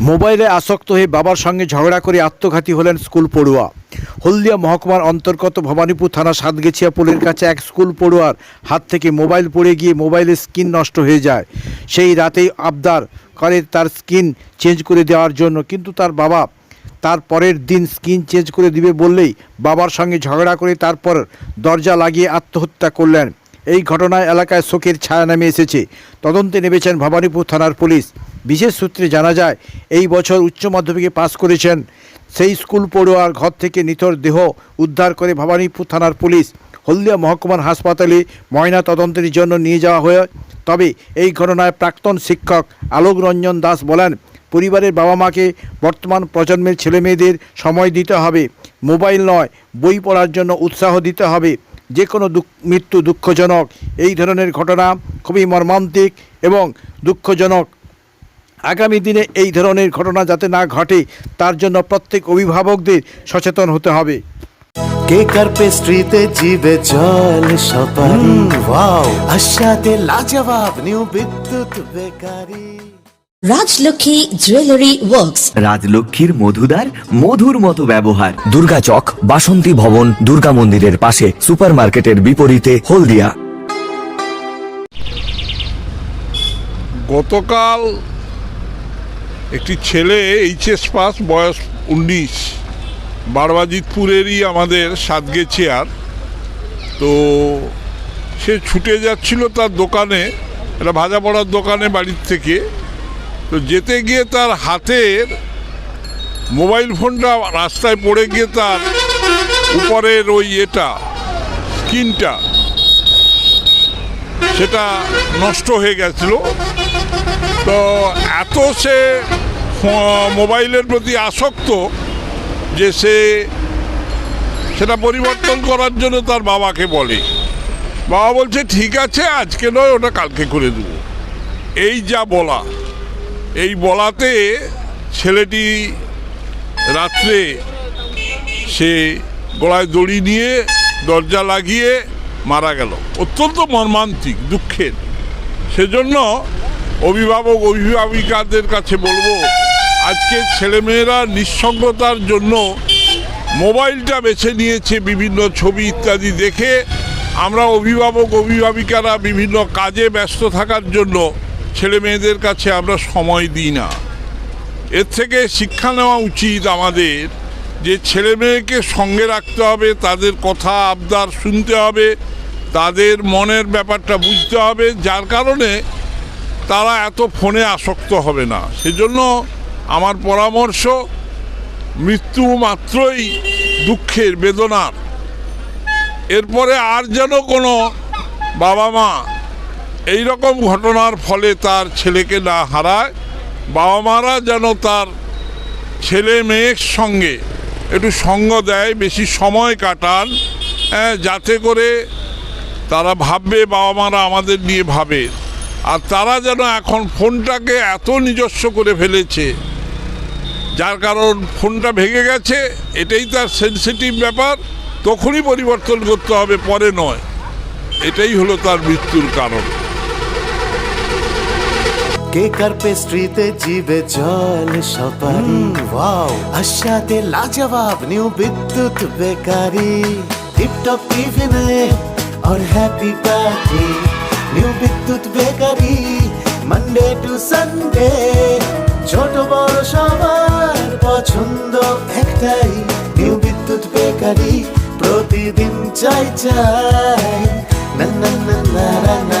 মোবাইলে আসক্ত হয়ে বাবার সঙ্গে ঝগড়া করে আত্মঘাতী হলেন স্কুল পড়ুয়া। হলদিয়া মহকুমার অন্তর্গত ভবানীপুর থানা সাতগেছিয়া পোলের কাছে এক স্কুল পড়ুয়ার হাত থেকে মোবাইল পড়ে গিয়ে মোবাইলের স্ক্রিন নষ্ট হয়ে যায়। সেই রাতেই আবদার করে তার স্ক্রিন চেঞ্জ করে দেওয়ার জন্য, কিন্তু তার বাবা তার পরের দিন স্ক্রিন চেঞ্জ করে দিবে বললেই বাবার সঙ্গে ঝগড়া করে তারপর দরজা লাগিয়ে আত্মহত্যা করলেন। এই ঘটনায় এলাকায় শোকের ছায়া নামে এসেছে। তদন্তে নেমেছেন ভবানীপুর থানার পুলিশ। বিশেষ সূত্রে জানা যায়, এই বছর উচ্চ মাধ্যমিকে পাশ করেছেন সেই স্কুল পড়ুয়ার ঘর থেকে নিথর দেহ উদ্ধার করে ভবানীপুর থানার পুলিশ হলদিয়া মহকুমার হাসপাতালে ময়না তদন্তের জন্য নিয়ে যাওয়া হয় তবে এই ঘটনায় প্রাক্তন শিক্ষক আলোক রঞ্জন দাস বলেন, পরিবারের বাবা মাকে বর্তমান প্রজন্মের ছেলেমেয়েদের সময় দিতে হবে, মোবাইল নয়, বই পড়ার জন্য উৎসাহ দিতে হবে। যে কোনো মৃত্যু দুঃখজনক এই ধরনের ঘটনা খুবই মর্মান্তিক এবং দুঃখজনক। আগামী দিনে এই ধরনের ঘটনা যাতে না ঘটে তার জন্য প্রত্যেক অভিভাবকদের সচেতন হতে হবে। কেক আর পেস্ট্রিতে জিবে জল সপারি? ওয়াও। আশাতে লাজবাব new Bidyut bakery. Rajlakshmi jewellery works রাজলক্ষ্মীর মধুদার মধুর মতো ব্যবহার। দুর্গা চক বাসন্তী ভবন দুর্গা মন্দিরের পাশে সুপারমার্কেটের বিপরীতে হলদিয়া। গতকাল একটি ছেলে এইচএস পাস বয়স উনিশ বারবাজিতপুরেরই আমাদের সাতগেছিয়ার তো সে ছুটে যাচ্ছিল তার দোকানে একটা ভাজা পড়ার দোকানে বাড়ির থেকে। তো যেতে গিয়ে তার হাতের মোবাইল ফোনটা রাস্তায় পড়ে গিয়ে তার উপরের ওই এটা স্ক্রিনটা সেটা নষ্ট হয়ে গেছিল। তো এত সে মোবাইলের প্রতি আসক্ত যে সে সেটা পরিবর্তন করার জন্য তার বাবাকে বলে। বাবা বলছে, ঠিক আছে, আজকে নয়, ওটা কালকে করে দেবো। এই যা বলা। এই বলাতে ছেলেটি রাত্রে সে গলায় দড়ি নিয়ে দরজা লাগিয়ে মারা গেল। অত্যন্ত মর্মান্তিক, দুঃখের। সেজন্য অভিভাবক, অভিভাবিকাদের কাছে বলব, আজকে ছেলেমেয়েরা নিঃসঙ্গতার জন্য মোবাইলটা বেছে নিয়েছে, বিভিন্ন ছবি ইত্যাদি দেখে। আমরা অভিভাবক, অভিভাবিকারা বিভিন্ন কাজে ব্যস্ত থাকার জন্য ছেলে মেয়েদের কাছে আমরা সময় দিই না। এর থেকে শিক্ষা নেওয়া উচিত আমাদের যে ছেলে মেয়েকে সঙ্গে রাখতে হবে, তাদের কথা আবদার শুনতে হবে, তাদের মনের ব্যাপারটা বুঝতে হবে, যার কারণে তারা এত ফোনে আসক্ত হবে না। সেজন্য আমার পরামর্শ, মৃত্যু মাত্রই দুঃখের বেদনার। এরপরে আর যেন কোনো বাবা মা এই রকম ঘটনার ফলে তার ছেলেকে না হারায় বাবা মারা যেন তার ছেলে মেয়ের সঙ্গে একটু সঙ্গ দেয় বেশি সময় কাটান হ্যাঁ, যাতে করে তারা ভাববে বাবা মারা আমাদের নিয়ে ভাবে। আর তারা যেন এখন ফোনটাকে এত নিজস্ব করে ফেলেছে যার কারণ ফোনটা ভেঙে গেছে এটাই তার সেন্সিটিভ ব্যাপার তখনই পরিবর্তন করতে হবে পরে নয়। এটাই হলো তার মৃত্যুর কারণ। কেক আর পেস্ট্রিতে জিবে জল সপারি ওয়াও আশাতে লাজবাব নিউ বিদ্যুৎ বেকারি টিপটপ টিফিনে और happy party new Bidyut bakery Monday to Sunday ছোট বড় সবার পছন্দ একটাই নিউ বিদ্যুৎ বেকারি প্রতিদিন চাই চাই না না না না না না